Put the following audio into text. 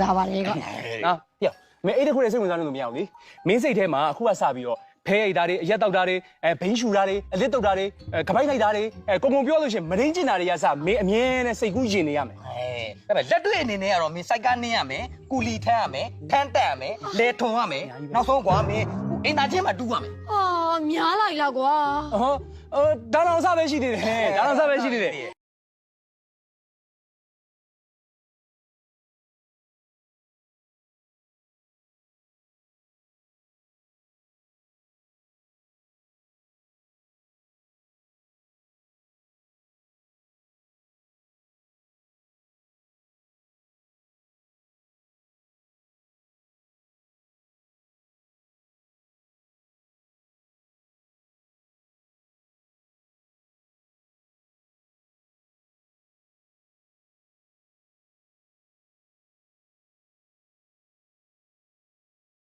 စားပါလေကွာနော်ပြောမင်းအဲ့တခုနဲ့စိတ်ဝင်စားလို့မရဘူးလေမင်းစိတ်ထဲမှာအခုကစပြီးတော့ဖဲရိတ်တာတွေအရက်တောက်တာတွေအဲဘိန်းရှူတာတွေအလစ်တုတ်တာတွေအဲကပိုက်လိုက်တာတွေအဲကုံကုံပြောလို့ရှရင်မရင်းကျင်တာတွေကစမင်းအမြဲတမ်းစိတ်ကူးရင်နေရမယ်အဲဒါပေမဲ့လက်တွေ့အနေနဲ့ကတော့မင်းစိုက်ကနင်းရမယ်ကူလီထမ်းရမယ်ထမ်းတက်ရမယ်လဲထုံရမယ်နောက်ဆုံးကွာမင်းဟိုအင်တာချင်းမှာတူးရမယ်အာများလိုက်လားကွာဟောအော်ဒါတော့စပဲရှိသေးတယ်ဒါတော့စပဲရှိသေးတယ်